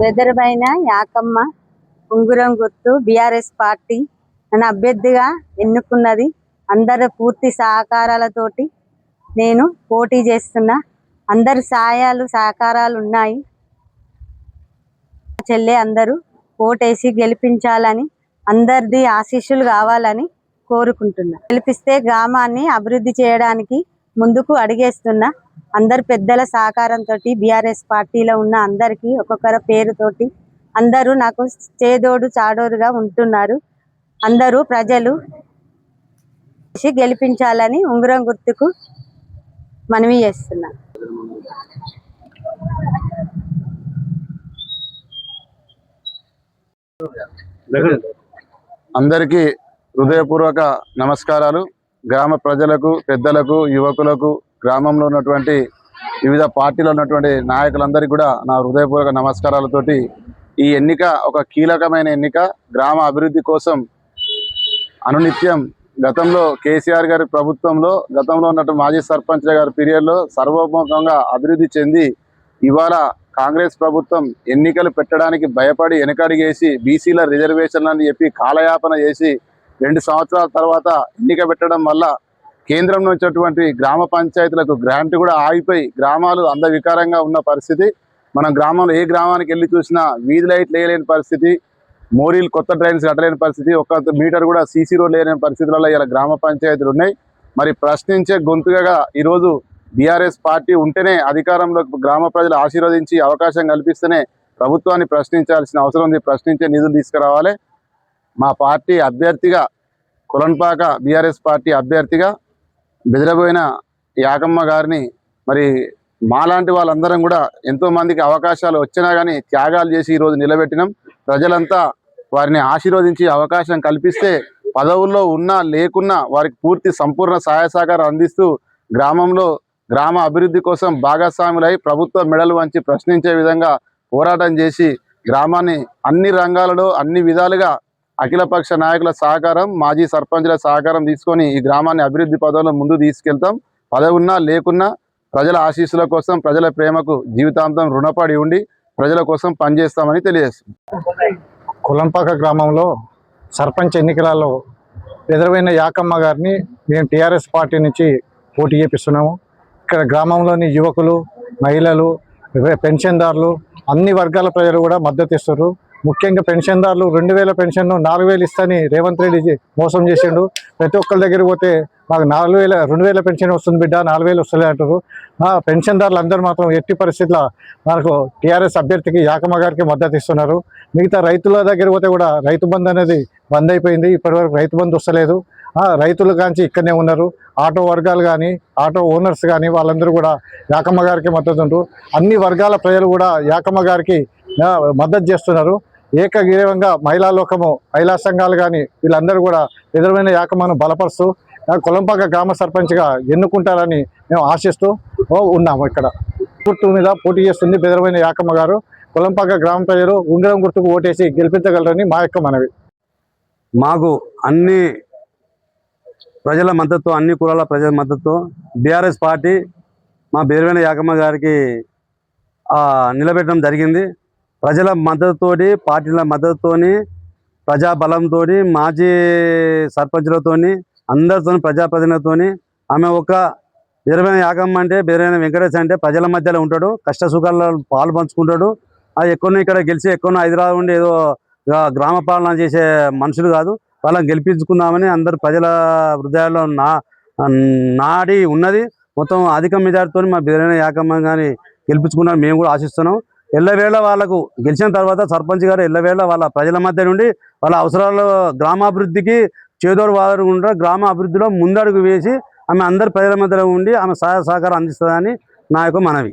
వెదరబైన యాకమ్మ ఉంగురం గుర్తు బిఆర్ఎస్ పార్టీ నన్ను అభ్యర్థిగా ఎన్నుకున్నది. అందరి పూర్తి సహకారాలతోటి నేను పోటీ చేస్తున్నా. అందరి సాయాలు సహకారాలు ఉన్నాయి. చెల్లె అందరూ ఓటేసి గెలిపించాలని అందరిది ఆశీస్సులు కావాలని కోరుకుంటున్నా. గెలిపిస్తే గ్రామాన్ని అభివృద్ధి చేయడానికి ముందుకు అడిగేస్తున్నా అందరు పెద్దల సహకారంతో బీఆర్ఎస్ పార్టీలో ఉన్న అందరికీ ఒక్కొక్కరి పేరుతోటి అందరూ నాకు చేదోడు చాడోడుగా ఉంటున్నారు. అందరూ ప్రజలు గెలిపించాలని ఉంగరం గుర్తుకు మనవి చేస్తున్నా. అందరికీ హృదయపూర్వక నమస్కారాలు. గ్రామ ప్రజలకు పెద్దలకు యువకులకు గ్రామంలో ఉన్నటువంటి వివిధ పార్టీలో ఉన్నటువంటి నాయకులందరికీ కూడా నా హృదయపూర్వక నమస్కారాలతోటి ఈ ఎన్నిక ఒక కీలకమైన ఎన్నిక. గ్రామ అభివృద్ధి కోసం అనునిత్యం గతంలో కేసీఆర్ గారి ప్రభుత్వంలో గతంలో ఉన్నటువంటి మాజీ సర్పంచ్ గారి పీరియడ్లో సర్వోముఖంగా అభివృద్ధి చెంది ఇవాళ కాంగ్రెస్ ప్రభుత్వం ఎన్నికలు పెట్టడానికి భయపడి వెనకడిగేసి బీసీల రిజర్వేషన్లు అని చెప్పి కాలయాపన చేసి రెండు సంవత్సరాల తర్వాత ఎన్నిక పెట్టడం వల్ల కేంద్రం నుంచి గ్రామ పంచాయతీలకు గ్రాంట్ కూడా ఆగిపోయి గ్రామాలు అందవికారంగా ఉన్న పరిస్థితి. మనం గ్రామంలో ఏ గ్రామానికి వెళ్ళి చూసినా వీధి లైట్లు వేయలేని పరిస్థితి మోరీలు కొత్త డ్రైన్స్ కట్టలేని పరిస్థితి ఒక మీటర్ కూడా సీసీ రోడ్ లేని పరిస్థితులలో ఇలా గ్రామ పంచాయతీలు ఉన్నాయి. మరి ప్రశ్నించే గొంతుగా ఈరోజు బీఆర్ఎస్ పార్టీ ఉంటేనే అధికారంలో గ్రామ ప్రజలు ఆశీర్వదించి అవకాశం కల్పిస్తేనే ప్రభుత్వాన్ని ప్రశ్నించాల్సిన అవసరం ఉంది. ప్రశ్నించే నిధులు తీసుకురావాలి. మా పార్టీ అభ్యర్థిగా కులన్పాక బీఆర్ఎస్ పార్టీ అభ్యర్థిగా బెదిరబోయిన యాకమ్మ గారిని మరి మాలాంటి వాళ్ళందరం కూడా ఎంతో మందికి అవకాశాలు వచ్చినా కానీ త్యాగాలు చేసి ఈరోజు నిలబెట్టినాం. ప్రజలంతా వారిని ఆశీర్వదించి అవకాశం కల్పిస్తే పదవుల్లో ఉన్నా లేకున్నా వారికి పూర్తి సంపూర్ణ సహాయ సహకారం అందిస్తూ గ్రామంలో గ్రామ అభివృద్ధి కోసం భాగస్వాములై ప్రభుత్వ మెడలు వంచి ప్రశ్నించే విధంగా పోరాటం చేసి గ్రామాన్ని అన్ని రంగాలలో అన్ని విధాలుగా అఖిలపక్ష నాయకుల సహకారం మాజీ సర్పంచుల సహకారం తీసుకొని ఈ గ్రామాన్ని అభివృద్ధి పదవుల్లో ముందు తీసుకెళ్తాం. పదవి ఉన్నా లేకున్నా ప్రజల ఆశీస్సుల కోసం ప్రజల ప్రేమకు జీవితాంతం రుణపడి ఉండి ప్రజల కోసం పనిచేస్తామని తెలియజేస్తుంది కులంపాక గ్రామంలో సర్పంచ్ ఎన్నికలలో ఎదురవైన యాకమ్మ గారిని మేము టీఆర్ఎస్ పార్టీ నుంచి పోటీ చేపిస్తున్నాము. ఇక్కడ గ్రామంలోని యువకులు మహిళలు పెన్షన్దారులు అన్ని వర్గాల ప్రజలు కూడా మద్దతు ఇస్తారు ముఖ్యంగా పెన్షన్దారులు రెండు వేల పెన్షన్ నాలుగు వేలు ఇస్తాని రేవంత్ రెడ్డి మోసం చేసిండు. ప్రతి ఒక్కరి దగ్గర పోతే మాకు నాలుగు వేల రెండు వేల పెన్షన్ వస్తుంది బిడ్డ నాలుగు వేలు వస్తలే అంటారు మా పెన్షన్దారులు అందరూ మాత్రం ఎట్టి పరిస్థితుల్లో మనకు టీఆర్ఎస్ అభ్యర్థికి యాకమ్మ గారికి మద్దతు ఇస్తున్నారు. మిగతా రైతుల దగ్గర పోతే కూడా రైతు బంద్ అనేది బంద్ అయిపోయింది. ఇప్పటివరకు రైతు బంద్ వస్తలేదు. రైతులు కాంచి ఇక్కడనే ఉన్నారు. ఆటో వర్గాలు కానీ ఆటో ఓనర్స్ కానీ వాళ్ళందరూ కూడా యాకమ్మ గారికి మద్దతు ఉంటారు అన్ని వర్గాల ప్రజలు కూడా యాకమ్మ గారికి మద్దతు చేస్తున్నారు. ఏకగ్రీవంగా మహిళా లోకము మహిళా సంఘాలు కానీ వీళ్ళందరూ కూడా ఎదురైన యాకమ్మను బలపరుస్తూ కొలంపాక గ్రామ సర్పంచ్గా ఎన్నుకుంటారని మేము ఆశిస్తూ ఓ, ఉన్నాము ఇక్కడ. గుర్తు మీద పోటీ చేస్తుంది బెదరమైన యాకమ్మ గారు. కొలంపాక గ్రామ ప్రజలు ఉంగరం గుర్తుకు ఓటేసి గెలిపించగలరని మా యొక్క మనవి. మాకు అన్ని ప్రజల మద్దతు అన్ని కులాల ప్రజల మద్దతు. బీఆర్ఎస్ పార్టీ మా బేరువైన యాకమ్మ గారికి నిలబెట్టడం జరిగింది. ప్రజల మద్దతుతోటి పార్టీల మద్దతుతోని ప్రజాబలంతో మాజీ సర్పంచులతోని అందరితో ప్రజాప్రతినిధులతోని ఆమె ఒక బీరమైన యాకమ్మ అంటే బీరమైన వెంకటేష్ అంటే ప్రజల మధ్యలో ఉంటాడు కష్ట సుఖాల్లో పాలు పంచుకుంటాడు. అది ఎక్కువ ఇక్కడ గెలిచి ఎక్కువ హైదరాబాద్ ఉండి ఏదో గ్రామ పాలన చేసే మనుషులు కాదు. వాళ్ళని గెలిపించుకుందామని అందరు ప్రజల హృదయాల్లో నా నాడి ఉన్నది. మొత్తం అధిక మెజార్టీతో మా బీరైన యాకమ్మ కానీ గెలిపించుకున్నాం మేము కూడా ఆశిస్తున్నాం. ఎల్లవేళ వాళ్ళకు గెలిచిన తర్వాత సర్పంచ్ గారు ఎల్లవేళ వాళ్ళ ప్రజల మధ్య నుండి వాళ్ళ అవసరాలు గ్రామాభివృద్ధికి చేదోడు వాదకుండా గ్రామ అభివృద్ధిలో ముందడుగు వేసి ఆమె అందరి ప్రజల మధ్యలో ఉండి ఆమె సహాయ సహకారం అందిస్తుందని నా యొక్క మనవి.